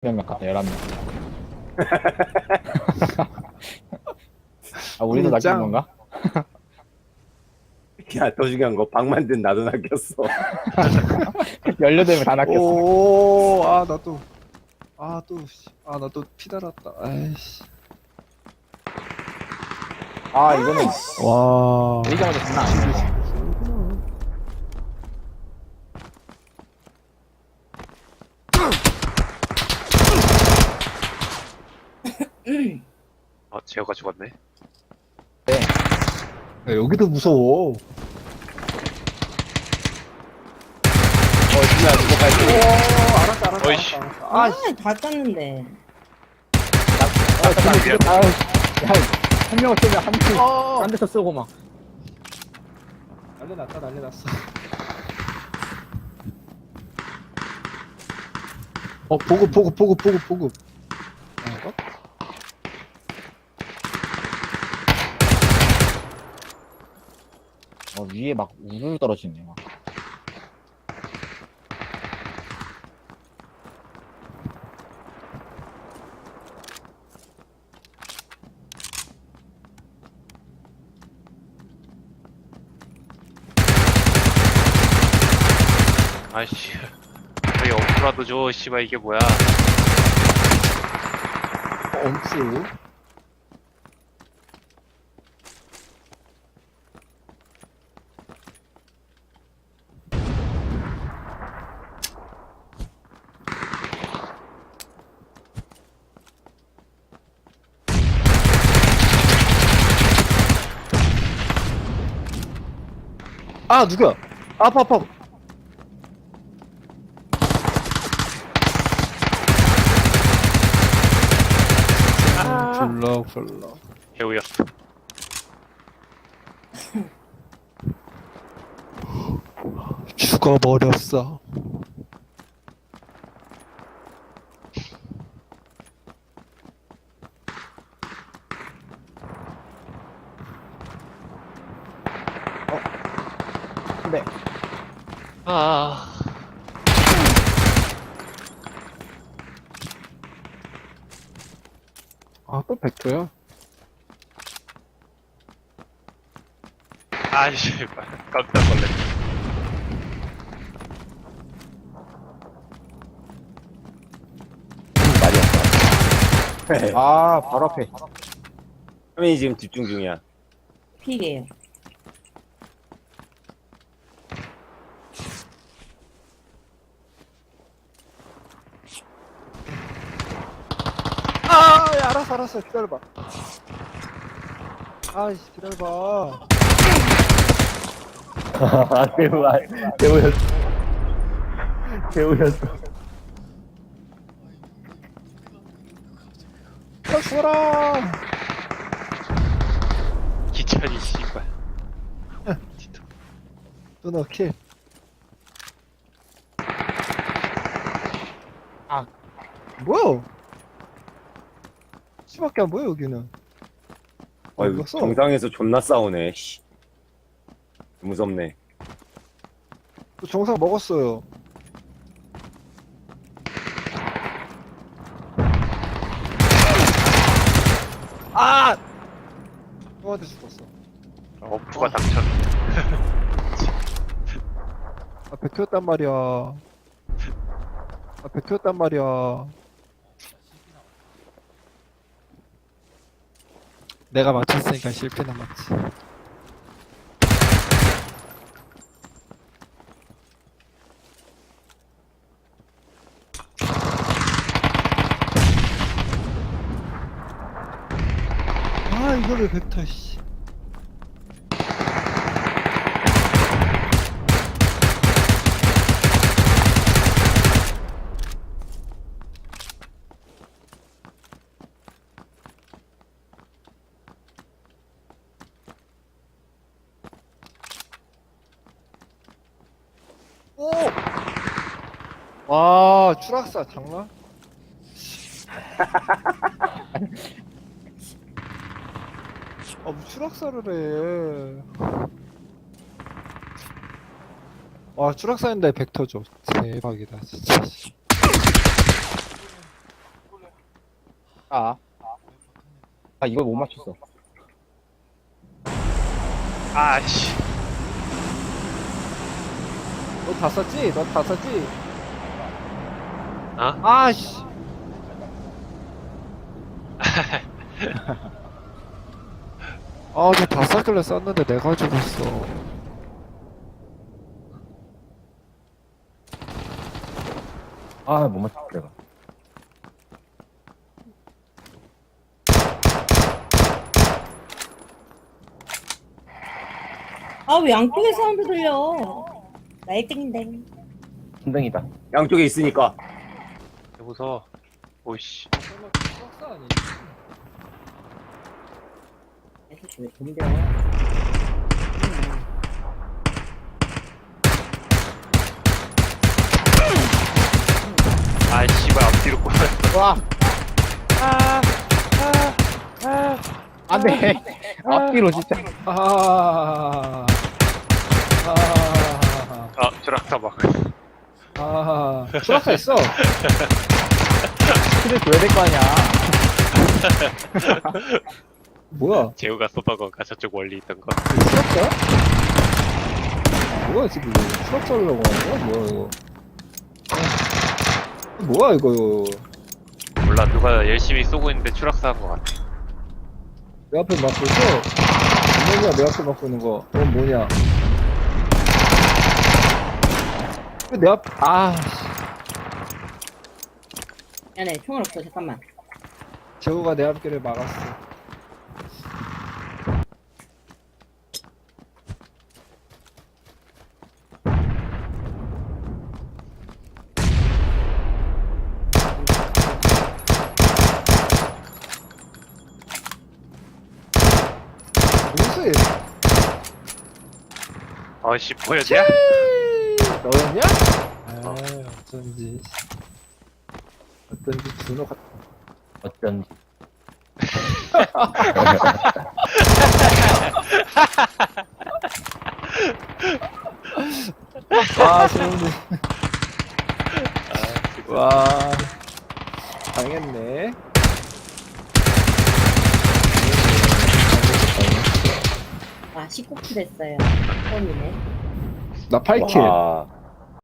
명 같다, 11명. 아, 우리도 낚인 짱. 건가? 야, 더 중요한 거, 방 만든 나도 낚였어. 18명 다 낚였어. 오, 아, 나 또. 아, 또, 씨. 아, 나 또 피달았다. 아이씨. 아, 이거는 와. 보이자마자 장난 아니네. 아, 제어가 죽었네. 야, 여기도 무서워. 어, 진짜 오, 갈때. 알았다, 알았다. 어이씨. 알았다, 아, 알았다. 다 땄는데. 아, 잠깐만, 지금, 아, 야, 한 명을 쏘면 한 명, 어. 한 대서 쏘고 막. 난리 났다, 난리 났어. 어, 보급, 보급, 보급, 보급, 보급. 어? 어, 위에 막 우르르 떨어지네, 막. 아이씨. 거의 엄프라도 줘, 씨발, 이게 뭐야. 엄프. 아, 누구야? 아파, 아파. 불러, 불러. 배우였어. 죽어버렸어. 근데, 아, 아, 또 벡터야? 아이씨, 깜짝 놀랐네. 아, 바로 앞에. 화면이 지금 집중 중이야. 픽이에요. 아, 알았어. 기다려봐. 아이씨, 기다려봐. 아, 배우, 아, 배우였어. 배우였어. 야, 죽어라! 기천이, 씨발. 진짜. 누나 킬. 아. 뭐야? 씨밖에 안 보여, 여기는. 아, 이거 써? 정상에서 존나 싸우네, 씨. 무섭네. 저 정상 먹었어요. 아! 형한테 죽었어. 엄프가 당첨. 아, 백혔단 말이야. 아, 백혔단 말이야. 내가 맞췄으니까 실패 남았지. 아, 이거를 벡터, 씨. 와, 추락사 장난? 아, 뭐 추락사를 해. 와, 추락사인데 벡터죠. 대박이다, 진짜. 아. 아, 이걸 못 맞췄어. 아씨 너 다 썼지? 너 다 썼지? 어? 아씨. 아, 저다 썼길래 썼는데 내가 죽었어. 아, 못 맞췄어, 내가. 아, 왜 양쪽에 사운드 들려? 나 1등인데. 신등이다. 양쪽에 있으니까. 무서워 오이씨 애들 왜 덤벼? 아 씨발 앞뒤로 꼬였어 와! 안 돼! 앞뒤로 진짜. 아. 아. 아 드락타 막 아. 수락사 있어. 키를 줘야 될 거 아니야. 뭐야? 재우가 쏘던 건가 저쪽 멀리 있던 거 수락자? 뭐야 지금 이거 수락자려고 하는 거야? 뭐야 이거? 어. 뭐야 이거? 몰라 누가 열심히 쏘고 있는데 추락사한 거 같아 내 앞에 막고 있어? 뭐냐 내 앞에 막고 있는 거? 그건 뭐냐? 왜내 앞? 아, 씨. 야네, 총알 없어, 잠깐만. 재호가 내 앞길을 막았어. 무슨 아씨 뭐였냐? 너였냐? 아, 어쩐지. 어쩐지 준호 같 어쩐지. 아, 소름돋. 와, 당했네. 와, 19킬 했어요. 처음이네. 나 8킬. 와.